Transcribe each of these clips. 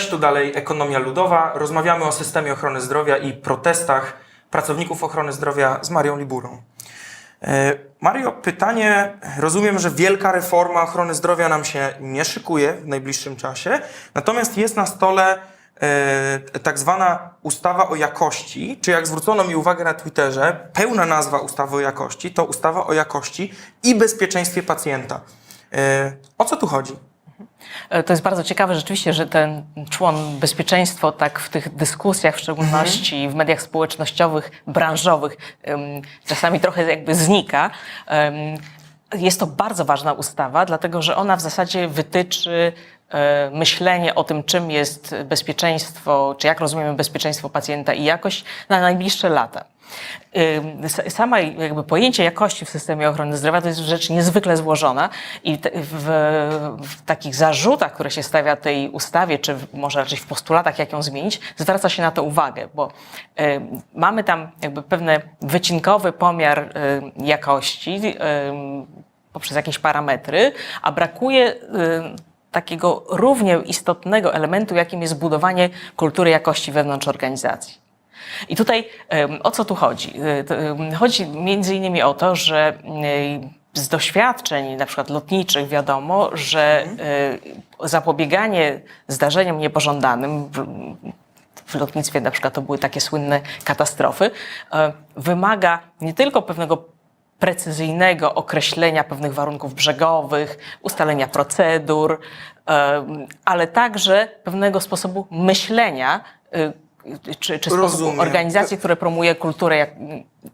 Cześć, tu dalej Ekonomia Ludowa. Rozmawiamy o systemie ochrony zdrowia i protestach pracowników ochrony zdrowia z Marią Liburą. E, Mario, pytanie. Rozumiem, że wielka reforma ochrony zdrowia nam się nie szykuje w najbliższym czasie, natomiast jest na stole e, tak zwana ustawa o jakości, czy jak zwrócono mi uwagę na Twitterze, pełna nazwa ustawy o jakości to ustawa o jakości i bezpieczeństwie pacjenta. E, O co tu chodzi? E, To jest bardzo ciekawe rzeczywiście, że ten człon bezpieczeństwo tak w tych dyskusjach, w szczególności w mediach społecznościowych, branżowych, czasami trochę jakby znika. Jest to bardzo ważna ustawa, dlatego że ona w zasadzie wytyczy e, myślenie o tym, czym jest bezpieczeństwo, czy jak rozumiemy bezpieczeństwo pacjenta i jakość na najbliższe lata. Sama jakby pojęcie jakości w systemie ochrony zdrowia to jest rzecz niezwykle złożona i w, w takich zarzutach, które się stawia tej ustawie, czy może raczej w postulatach, jak ją zmienić, zwraca się na to uwagę, bo mamy tam jakby pewne wycinkowy pomiar jakości poprzez jakieś parametry, a brakuje takiego równie istotnego elementu, jakim jest budowanie kultury jakości wewnątrz organizacji. I tutaj o co tu chodzi? Y, Chodzi między innymi o to, że y, z doświadczeń na przykład lotniczych wiadomo, że y, zapobieganie zdarzeniom niepożądanym, w- lotnictwie na przykład to były takie słynne katastrofy, wymaga nie tylko pewnego precyzyjnego określenia pewnych warunków brzegowych, ustalenia procedur, ale także pewnego sposobu myślenia czy, czy Rozumiem. organizacji, które promuje kulturę jak,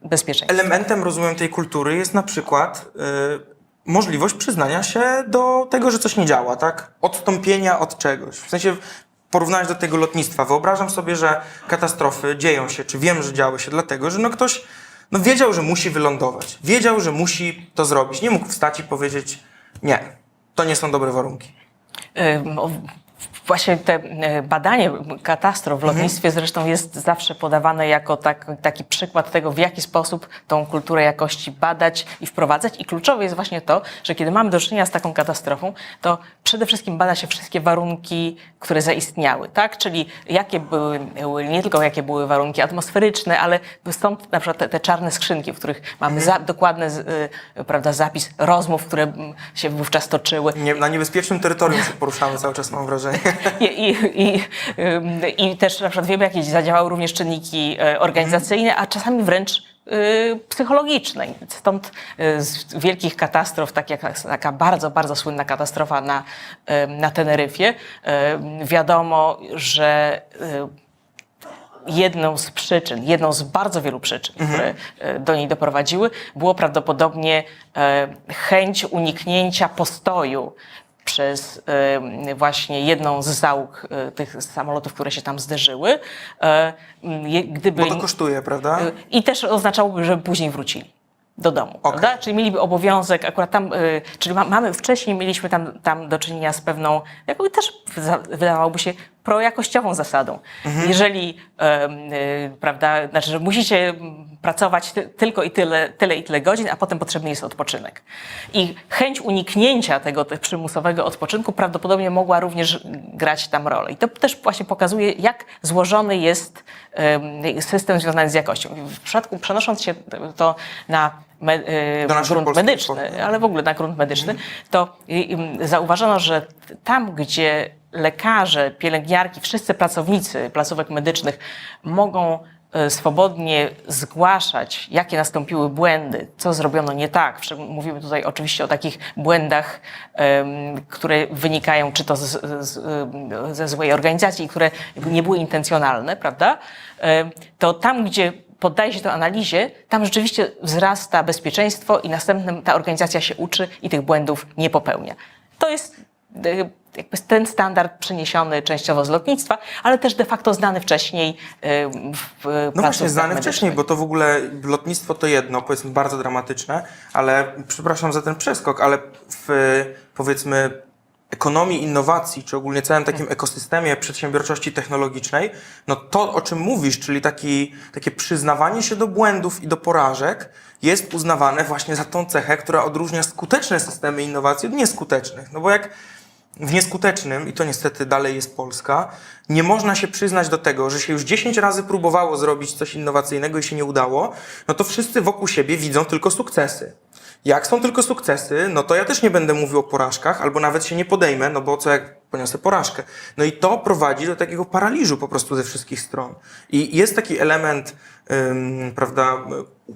bezpieczeństwa. Elementem, rozumiem, tej kultury jest na przykład y, możliwość przyznania się do tego, że coś nie działa, tak? Odstąpienia od czegoś. W sensie porównać do tego lotnictwa. Wyobrażam sobie, że katastrofy dzieją się, czy wiem, że działy się dlatego, że no ktoś no wiedział, że musi wylądować. Wiedział, że musi to zrobić. Nie mógł wstać i powiedzieć nie, to nie są dobre warunki. O, Właśnie te e, badanie katastrof w lotnictwie zresztą jest zawsze podawane jako tak, taki przykład tego, w jaki sposób tą kulturę jakości badać i wprowadzać. I kluczowe jest właśnie to, że kiedy mamy do czynienia z taką katastrofą, to przede wszystkim bada się wszystkie warunki, które zaistniały, tak? Czyli jakie były, nie tylko jakie były warunki atmosferyczne, ale stąd na przykład te, te czarne skrzynki, w których mamy za, dokładny y, prawda, zapis rozmów, które mm, się wówczas toczyły. Nie, na niebezpiecznym terytorium się poruszamy cały czas, mam wrażenie. I, i, i, ym, I też na przykład wiemy, jakie zadziałały również czynniki e, organizacyjne, a czasami wręcz y, psychologiczne. Stąd y, z wielkich katastrof, tak jak taka bardzo, bardzo słynna katastrofa na, na Teneryfie, wiadomo, że y, jedną z przyczyn, jedną z bardzo wielu przyczyn, które e, do niej doprowadziły, było prawdopodobnie chęć uniknięcia postoju przez e, właśnie jedną z załóg e, tych samolotów, które się tam zderzyły. E, je- Gdyby, Bo to kosztuje, prawda? I też oznaczałoby, że później wrócili do domu, prawda? Czyli mieliby obowiązek, akurat tam, y, czyli ma, mamy, wcześniej mieliśmy tam, tam do czynienia z pewną, jakby też wydawałoby się, projakościową zasadą. Jeżeli, em, y, prawda, znaczy, że musicie pracować ty, tylko i tyle, tyle i tyle godzin, a potem potrzebny jest odpoczynek. I chęć uniknięcia tego te- przymusowego odpoczynku prawdopodobnie mogła również grać tam rolę. I to też właśnie pokazuje, jak złożony jest em, system związany z jakością. W przypadku, przenosząc się to na me, e, grunt medyczny, ale w ogóle na grunt medyczny, to i- im zauważono, że tam, gdzie lekarze, pielęgniarki, wszyscy pracownicy placówek medycznych mogą e, swobodnie zgłaszać, jakie nastąpiły błędy, co zrobiono nie tak. Mówimy tutaj oczywiście o takich błędach, które wynikają czy to z, z, ze złej organizacji, które nie były intencjonalne, prawda? To tam, gdzie poddaje się to analizie, tam rzeczywiście wzrasta bezpieczeństwo i następnym ta organizacja się uczy i tych błędów nie popełnia. To jest jakby ten standard przeniesiony częściowo z lotnictwa, ale też de facto znany wcześniej e, w No właśnie, znane medycznych. wcześniej, bo to w ogóle lotnictwo to jedno, powiedzmy bardzo dramatyczne, ale przepraszam za ten przeskok, ale w powiedzmy ekonomii innowacji, czy ogólnie całym takim ekosystemie przedsiębiorczości technologicznej, no to o czym mówisz, czyli taki, takie przyznawanie się do błędów i do porażek jest uznawane właśnie za tą cechę, która odróżnia skuteczne systemy innowacji od nieskutecznych. No bo jak w nieskutecznym, i to niestety dalej jest Polska, nie można się przyznać do tego, że się już 10 razy próbowało zrobić coś innowacyjnego i się nie udało, no to wszyscy wokół siebie widzą tylko sukcesy. Jak są tylko sukcesy, no to ja też nie będę mówił o porażkach, albo nawet się nie podejmę, no bo co jak poniosę porażkę. No i to prowadzi do takiego paraliżu po prostu ze wszystkich stron. I jest taki element, ym, prawda,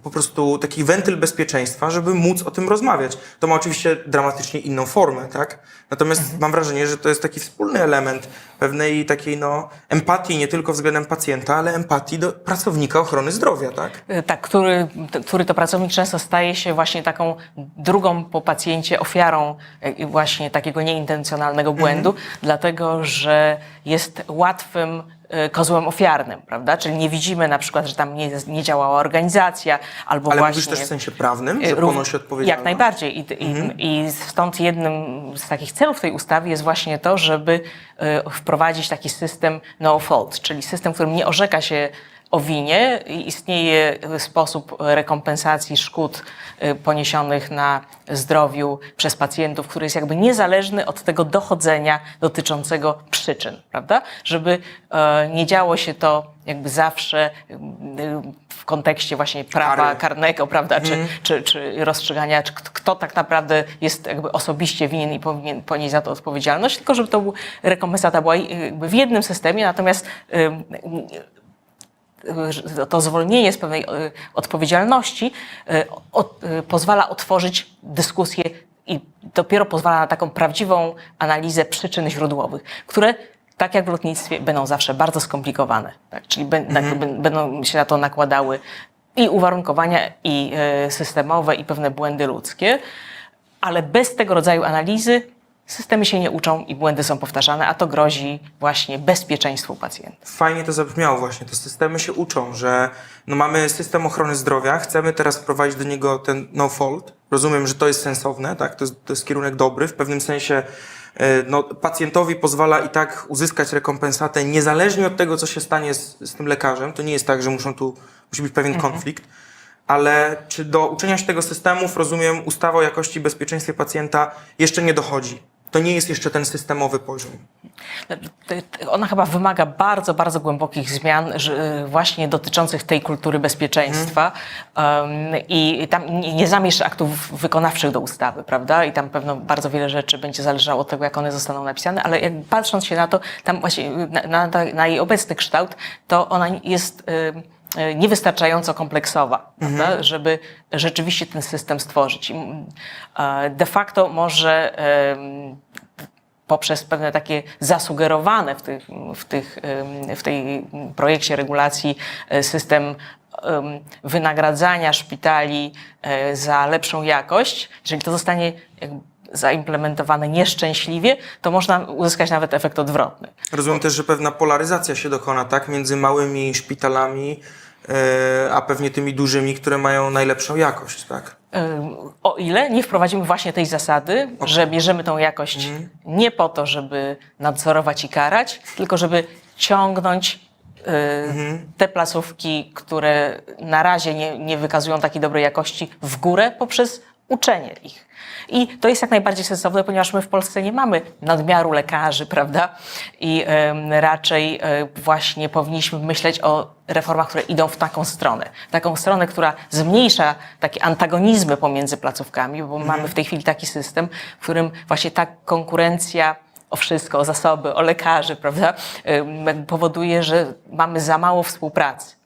po prostu taki wentyl bezpieczeństwa, żeby móc o tym rozmawiać. To ma oczywiście dramatycznie inną formę, tak? Natomiast mam wrażenie, że to jest taki wspólny element pewnej takiej, no, empatii nie tylko względem pacjenta, ale empatii do pracownika ochrony zdrowia, tak? Y, Tak, który, który to pracownik często staje się właśnie taką drugą po pacjencie ofiarą y, właśnie takiego nieintencjonalnego błędu, dlatego że jest łatwym kozłem ofiarnym, prawda? Czyli nie widzimy na przykład, że tam nie, nie działała organizacja, albo Ale właśnie... mówisz też w sensie prawnym, że rów- ponosi odpowiedzialność? Jak najbardziej. I, i, I stąd jednym z takich celów tej ustawy jest właśnie to, żeby y, wprowadzić taki system no fault, czyli system, w którym nie orzeka się o winie istnieje sposób rekompensacji szkód y, poniesionych na zdrowiu przez pacjentów, który jest jakby niezależny od tego dochodzenia dotyczącego przyczyn, prawda? Żeby e, nie działo się to jakby zawsze y, w kontekście właśnie prawa Kary. karnego, prawda, czy, czy, czy rozstrzygania, czy kto, tak naprawdę jest jakby osobiście winien i powinien ponieść za to odpowiedzialność, tylko żeby to był, rekompensata była jakby w jednym systemie, natomiast to zwolnienie z pewnej y, odpowiedzialności od, y, pozwala otworzyć dyskusję i dopiero pozwala na taką prawdziwą analizę przyczyn źródłowych, które tak jak w lotnictwie będą zawsze bardzo skomplikowane. Tak? Czyli jakby bę- będą się na to nakładały i uwarunkowania, i systemowe, i pewne błędy ludzkie, ale bez tego rodzaju analizy systemy się nie uczą i błędy są powtarzane, a to grozi właśnie bezpieczeństwu pacjenta. Fajnie to zabrzmiało właśnie. Te systemy się uczą, że no mamy system ochrony zdrowia, chcemy teraz wprowadzić do niego ten no fault. Rozumiem, że to jest sensowne, tak? To jest, to jest kierunek dobry. W pewnym sensie e, no, pacjentowi pozwala i tak uzyskać rekompensatę niezależnie od tego, co się stanie z, z tym lekarzem. To nie jest tak, że muszą tu, musi być pewien konflikt. Ale czy do uczenia się tego systemów, rozumiem, ustawa o jakości i bezpieczeństwie pacjenta jeszcze nie dochodzi? To nie jest jeszcze ten systemowy poziom. Te- Ona chyba wymaga bardzo, bardzo głębokich zmian, że, właśnie dotyczących tej kultury bezpieczeństwa. Um, I tam nie, zamiesz aktów wykonawczych do ustawy, prawda? I tam pewno bardzo wiele rzeczy będzie zależało od tego, jak one zostaną napisane, ale jak patrząc się na to, tam właśnie na, na, na jej obecny kształt, to ona jest. ym, y, niewystarczająco kompleksowa, prawda, żeby rzeczywiście ten system stworzyć. Mm, e, De facto może poprzez pewne takie zasugerowane w, tych, w, tych, w tej projekcie regulacji e, system em, wynagradzania szpitali e, za lepszą jakość, jeżeli to zostanie zaimplementowane nieszczęśliwie, to można uzyskać nawet efekt odwrotny. Rozumiem też, że pewna polaryzacja się dokona, tak? Między małymi szpitalami, e, a pewnie tymi dużymi, które mają najlepszą jakość, tak? O ile nie wprowadzimy właśnie tej zasady, że bierzemy tą jakość nie po to, żeby nadzorować i karać, tylko żeby ciągnąć y, te placówki, które na razie nie, nie wykazują takiej dobrej jakości w górę poprzez uczenie ich. I to jest jak najbardziej sensowne, ponieważ my w Polsce nie mamy nadmiaru lekarzy, prawda? I em, raczej e, właśnie powinniśmy myśleć o reformach, które idą w taką stronę. Taką stronę, która zmniejsza takie antagonizmy pomiędzy placówkami, bo mamy w tej chwili taki system, w którym właśnie ta konkurencja o wszystko, o zasoby, o lekarzy, prawda, em, powoduje, że mamy za mało współpracy.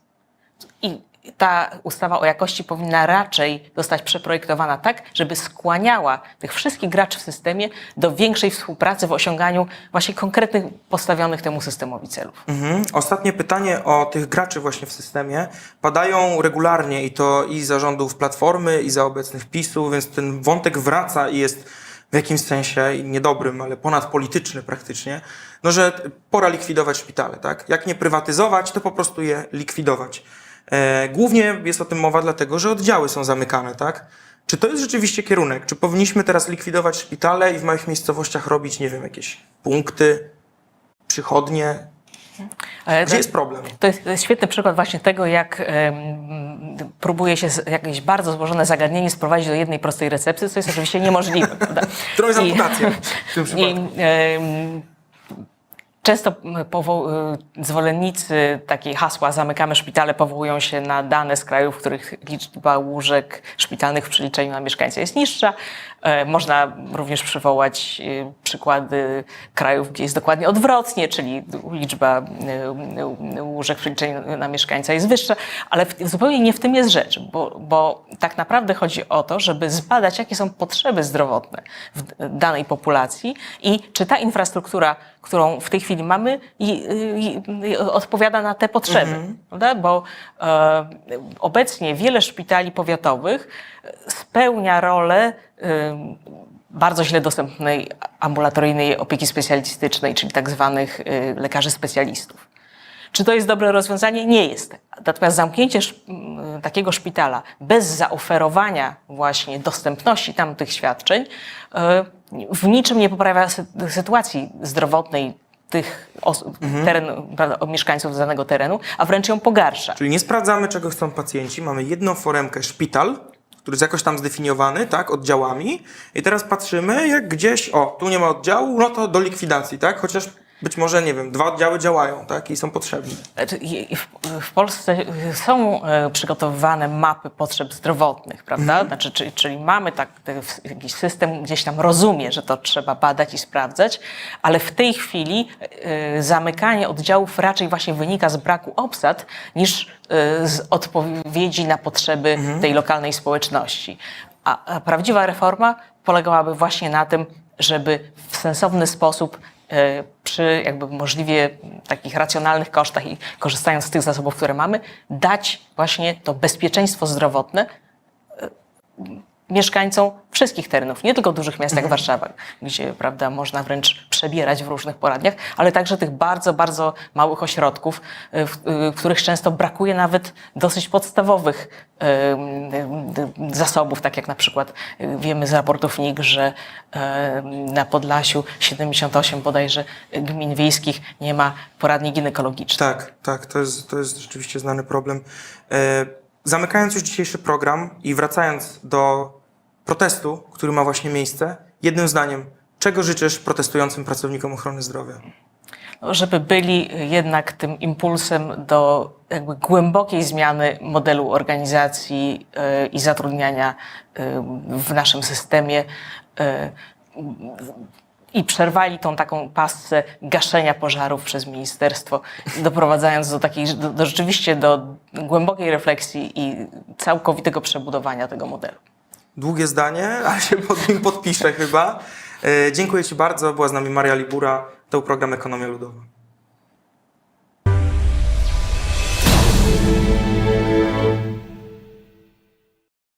I ta ustawa o jakości powinna raczej zostać przeprojektowana tak, żeby skłaniała tych wszystkich graczy w systemie do większej współpracy w osiąganiu właśnie konkretnych postawionych temu systemowi celów. Mhm. Ostatnie pytanie o tych graczy właśnie w systemie. Padają regularnie i to i z zarządów Platformy, i za obecnych PiSu, więc ten wątek wraca i jest w jakimś sensie niedobrym, ale ponadpolityczny praktycznie, no że pora likwidować szpitale, tak? Jak nie prywatyzować, to po prostu je likwidować. E, głównie jest o tym mowa dlatego, że oddziały są zamykane, tak? Czy to jest rzeczywiście kierunek? Czy powinniśmy teraz likwidować szpitale i w małych miejscowościach robić, nie wiem, jakieś punkty, przychodnie? Gdzie jest problem? To jest, to jest świetny przykład właśnie tego, jak em, próbuje się z, jakieś bardzo złożone zagadnienie sprowadzić do jednej prostej recepty, co jest oczywiście niemożliwe. jest I- amputacja w tym przypadku? I, em, Często powo- y, zwolennicy takiej hasła zamykamy szpitale powołują się na dane z krajów, w których liczba łóżek szpitalnych w przeliczeniu na mieszkańca jest niższa. E, Można również przywołać y, przykłady krajów, gdzie jest dokładnie odwrotnie, czyli liczba y, łóżek w przeliczeniu na mieszkańca jest wyższa, ale zupełnie nie w tym jest rzecz, bo, bo tak naprawdę chodzi o to, żeby zbadać, jakie są potrzeby zdrowotne w danej populacji i czy ta infrastruktura, którą w tej chwili mamy, i, i, i odpowiada na te potrzeby. Prawda? Bo e, obecnie wiele szpitali powiatowych spełnia rolę e, bardzo źle dostępnej ambulatoryjnej opieki specjalistycznej, czyli tak zwanych e, lekarzy specjalistów. Czy to jest dobre rozwiązanie? Nie jest. Natomiast zamknięcie sz- m, takiego szpitala bez zaoferowania właśnie dostępności tamtych świadczeń e, w niczym nie poprawia sy- sytuacji zdrowotnej tych osób, terenu, prawda, mieszkańców danego terenu, a wręcz ją pogarsza. Czyli nie sprawdzamy, czego chcą pacjenci. Mamy jedną foremkę szpital, który jest jakoś tam zdefiniowany, tak, oddziałami. I teraz patrzymy, jak gdzieś, o, tu nie ma oddziału, no to do likwidacji, tak? Chociaż być może, nie wiem, dwa oddziały działają, tak, i są potrzebne. W, Polsce są e, przygotowywane mapy potrzeb zdrowotnych, prawda? Znaczy, czyli, czyli mamy tak, w- jakiś system gdzieś tam rozumie, że to trzeba badać i sprawdzać, ale w tej chwili e, zamykanie oddziałów raczej właśnie wynika z braku obsad niż e, z odpowiedzi na potrzeby tej lokalnej społeczności. A, prawdziwa reforma polegałaby właśnie na tym, żeby w sensowny sposób e, przy jakby możliwie takich racjonalnych kosztach i korzystając z tych zasobów, które mamy, dać właśnie to bezpieczeństwo zdrowotne e, mieszkańcom wszystkich terenów, nie tylko dużych miast jak Warszawa, gdzie prawda, można wręcz przebierać w różnych poradniach, ale także tych bardzo, bardzo małych ośrodków, y, w, y, w których często brakuje nawet dosyć podstawowych y, zasobów, tak jak na przykład wiemy z raportów NIK, że na Podlasiu 78 bodajże gmin wiejskich nie ma poradni ginekologicznej. Tak, tak, to jest, to jest rzeczywiście znany problem. E, zamykając już dzisiejszy program i wracając do protestu, który ma właśnie miejsce, jednym zdaniem, czego życzysz protestującym pracownikom ochrony zdrowia? No, żeby byli jednak tym impulsem do jakby głębokiej zmiany modelu organizacji y, i zatrudniania y, w naszym systemie y, i przerwali tą taką pasce gaszenia pożarów przez ministerstwo, doprowadzając do takiej, do, do rzeczywiście do głębokiej refleksji i całkowitego przebudowania tego modelu. Długie zdanie, ale się pod nim podpiszę chyba. E, dziękuję Ci bardzo. Była z nami Maria Libura. To był program Ekonomia Ludowa.